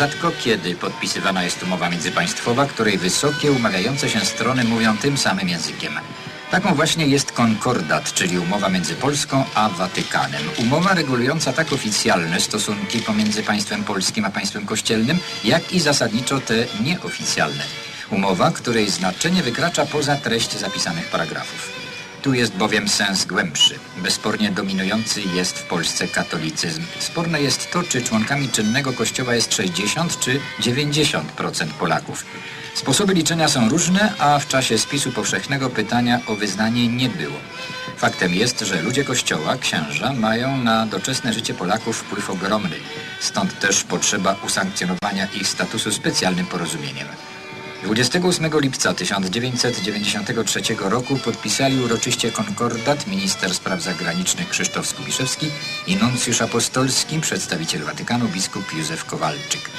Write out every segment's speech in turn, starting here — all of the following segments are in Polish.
Rzadko kiedy podpisywana jest umowa międzypaństwowa, której wysokie, umawiające się strony mówią tym samym językiem. Taką właśnie jest konkordat, czyli umowa między Polską a Watykanem. Umowa regulująca tak oficjalne stosunki pomiędzy państwem polskim a państwem kościelnym, jak i zasadniczo te nieoficjalne. Umowa, której znaczenie wykracza poza treść zapisanych paragrafów. Tu jest bowiem sens głębszy. Bezspornie dominujący jest w Polsce katolicyzm. Sporne jest to, czy członkami czynnego kościoła jest 60 czy 90% Polaków. Sposoby liczenia są różne, a w czasie spisu powszechnego pytania o wyznanie nie było. Faktem jest, że ludzie Kościoła, księża, mają na doczesne życie Polaków wpływ ogromny. Stąd też potrzeba usankcjonowania ich statusu specjalnym porozumieniem. 28 lipca 1993 roku podpisali uroczyście konkordat minister spraw zagranicznych Krzysztof Skubiszewski i nuncjusz apostolski, przedstawiciel Watykanu biskup Józef Kowalczyk.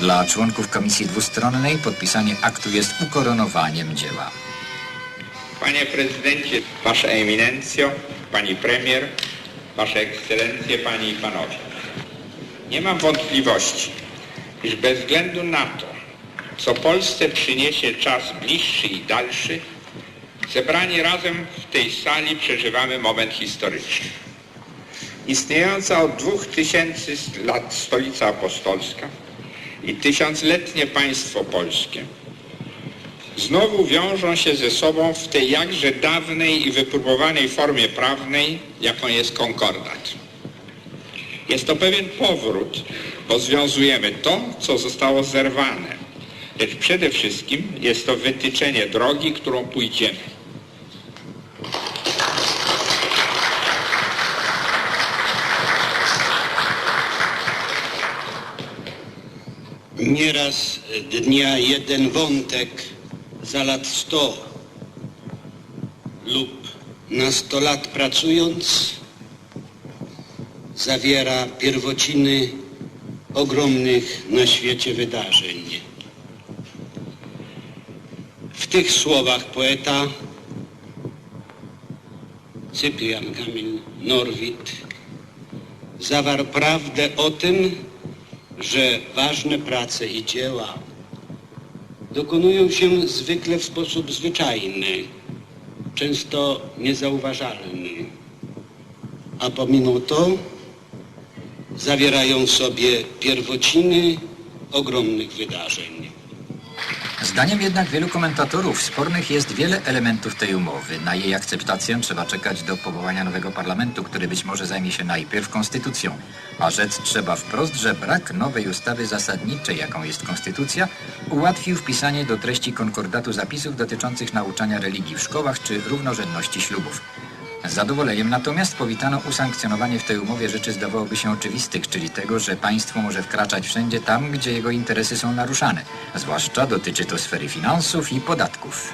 Dla członków Komisji Dwustronnej podpisanie aktu jest ukoronowaniem dzieła. Panie prezydencie, wasza eminencjo, pani premier, wasze ekscelencje, panie i panowie. Nie mam wątpliwości, iż bez względu na to, co Polsce przyniesie czas bliższy i dalszy, zebrani razem w tej sali przeżywamy moment historyczny. Istniejąca od dwóch tysięcy lat stolica apostolska i tysiącletnie państwo polskie znowu wiążą się ze sobą w tej jakże dawnej i wypróbowanej formie prawnej, jaką jest konkordat. Jest to pewien powrót, bo związujemy to, co zostało zerwane. Lecz przede wszystkim jest to wytyczenie drogi, którą pójdziemy. Nieraz dnia jeden wątek za lat sto lub na sto lat pracując zawiera pierwociny ogromnych na świecie wydarzeń. W tych słowach poeta Cyprian Kamil Norwid zawarł prawdę o tym, że ważne prace i dzieła dokonują się zwykle w sposób zwyczajny, często niezauważalny, a pomimo to zawierają sobie pierwociny ogromnych wydarzeń. Zdaniem jednak wielu komentatorów spornych jest wiele elementów tej umowy. Na jej akceptację trzeba czekać do powołania nowego parlamentu, który być może zajmie się najpierw konstytucją. A rzec trzeba wprost, że brak nowej ustawy zasadniczej, jaką jest konstytucja, ułatwił wpisanie do treści konkordatu zapisów dotyczących nauczania religii w szkołach czy równorzędności ślubów. Z zadowoleniem natomiast powitano usankcjonowanie w tej umowie rzeczy zdawałoby się oczywistych, czyli tego, że państwo może wkraczać wszędzie tam, gdzie jego interesy są naruszane. Zwłaszcza dotyczy to sfery finansów i podatków.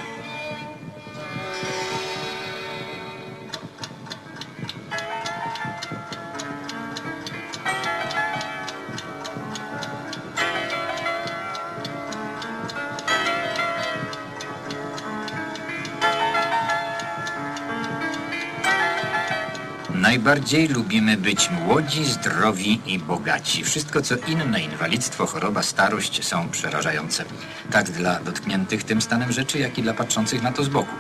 Najbardziej lubimy być młodzi, zdrowi i bogaci. Wszystko co inne, inwalidztwo, choroba, starość są przerażające. Tak dla dotkniętych tym stanem rzeczy, jak i dla patrzących na to z boku.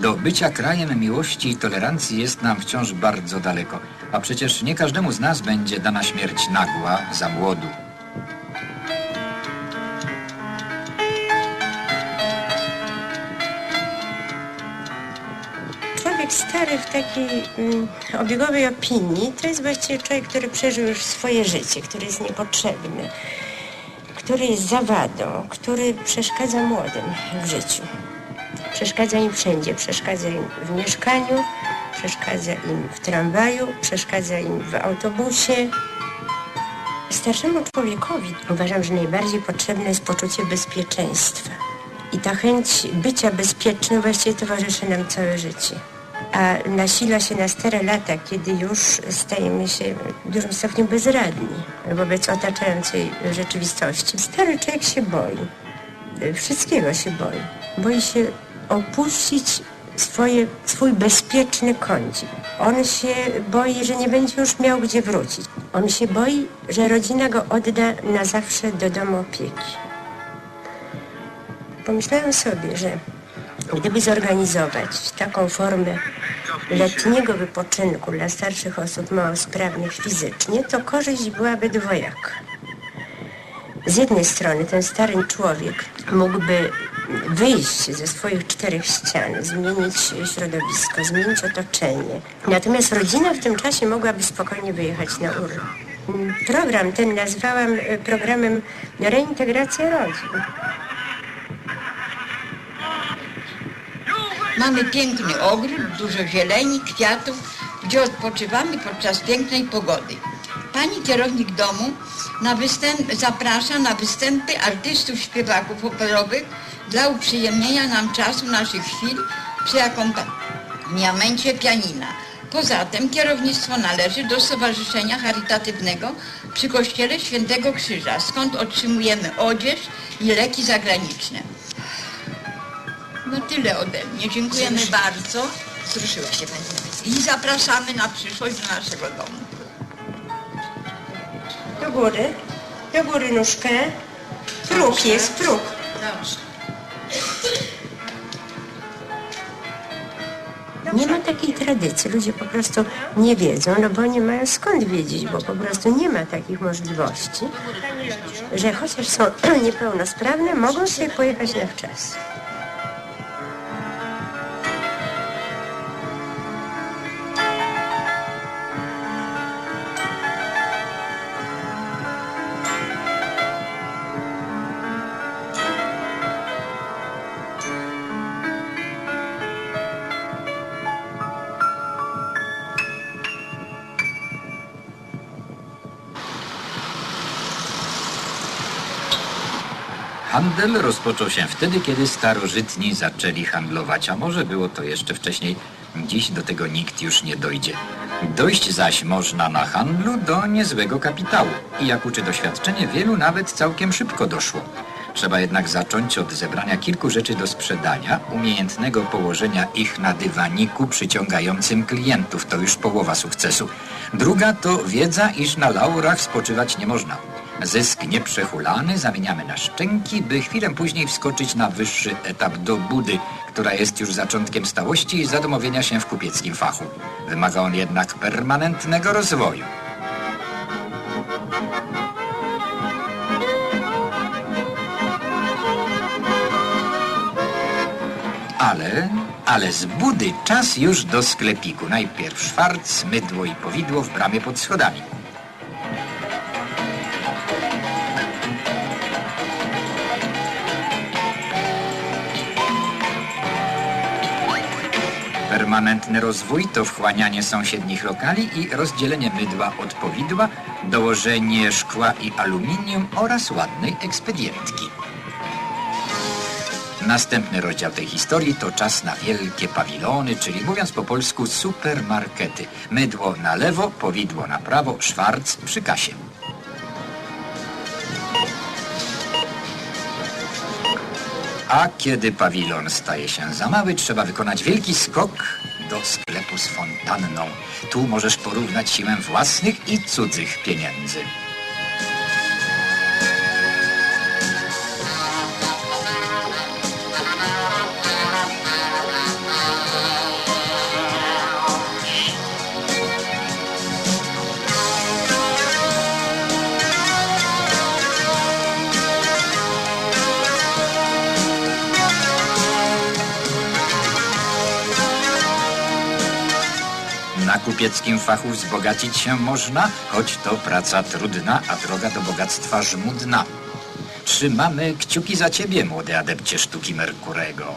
Do bycia krajem miłości i tolerancji jest nam wciąż bardzo daleko. A przecież nie każdemu z nas będzie dana śmierć nagła, za młodu. Stary w takiej mm, obiegowej opinii to jest właściwie człowiek, który przeżył już swoje życie, który jest niepotrzebny, który jest zawadą, który przeszkadza młodym w życiu. Przeszkadza im wszędzie, przeszkadza im w mieszkaniu, przeszkadza im w tramwaju, przeszkadza im w autobusie. Starszemu człowiekowi uważam, że najbardziej potrzebne jest poczucie bezpieczeństwa. I ta chęć bycia bezpiecznym właściwie towarzyszy nam całe życie. A nasila się na stare lata, kiedy już stajemy się w dużym stopniu bezradni wobec otaczającej rzeczywistości. Stary człowiek się boi. Wszystkiego się boi. Boi się opuścić swoje, swój bezpieczny kącik. On się boi, że nie będzie już miał gdzie wrócić. On się boi, że rodzina go odda na zawsze do domu opieki. Pomyślałam sobie, że gdyby zorganizować taką formę letniego wypoczynku dla starszych osób mało sprawnych fizycznie, to korzyść byłaby dwojaka. Z jednej strony ten stary człowiek mógłby wyjść ze swoich czterech ścian, zmienić środowisko, zmienić otoczenie. Natomiast rodzina w tym czasie mogłaby spokojnie wyjechać na urlop. Program ten nazwałam e, programem reintegracja rodzin. Mamy piękny ogród, dużo zieleni, kwiatów, gdzie odpoczywamy podczas pięknej pogody. Pani kierownik domu na występ, zaprasza na występy artystów, śpiewaków operowych dla uprzyjemnienia nam czasu naszych chwil przy akompaniamencie pianina. Poza tym kierownictwo należy do Stowarzyszenia Charytatywnego przy Kościele Świętego Krzyża, skąd otrzymujemy odzież i leki zagraniczne. No tyle ode mnie. Dziękujemy bardzo Wzruszyła się pani i zapraszamy na przyszłość do naszego domu. Do góry, do góry nóżkę. Próg jest, próg. Dobrze. Nie ma takiej tradycji. Ludzie po prostu nie wiedzą, no bo nie mają skąd wiedzieć, bo po prostu nie ma takich możliwości, że chociaż są niepełnosprawne, mogą sobie pojechać na wczas. Handel rozpoczął się wtedy, kiedy starożytni zaczęli handlować, a może było to jeszcze wcześniej. Dziś do tego nikt już nie dojdzie. Dojść zaś można na handlu do niezłego kapitału. I jak uczy doświadczenie, wielu nawet całkiem szybko doszło. Trzeba jednak zacząć od zebrania kilku rzeczy do sprzedania, umiejętnego położenia ich na dywaniku przyciągającym klientów. To już połowa sukcesu. Druga to wiedza, iż na laurach spoczywać nie można. Zysk nieprzehulany zamieniamy na szczęki, by chwilę później wskoczyć na wyższy etap do budy, która jest już zaczątkiem stałości i zadomowienia się w kupieckim fachu. Wymaga on jednak permanentnego rozwoju. Ale, ale z budy czas już do sklepiku. Najpierw szwarc, mydło i powidło w bramie pod schodami. Permanentny rozwój to wchłanianie sąsiednich lokali i rozdzielenie mydła od powidła, dołożenie szkła i aluminium oraz ładnej ekspedientki. Następny rozdział tej historii to czas na wielkie pawilony, czyli mówiąc po polsku supermarkety. Mydło na lewo, powidło na prawo, szwarc przy kasie. A kiedy pawilon staje się za mały, trzeba wykonać wielki skok do sklepu z fontanną. Tu możesz porównać siłę własnych i cudzych pieniędzy. Kupieckim fachu wzbogacić się można, choć to praca trudna, a droga do bogactwa żmudna. Trzymamy kciuki za ciebie, młody adepcie sztuki Merkurego.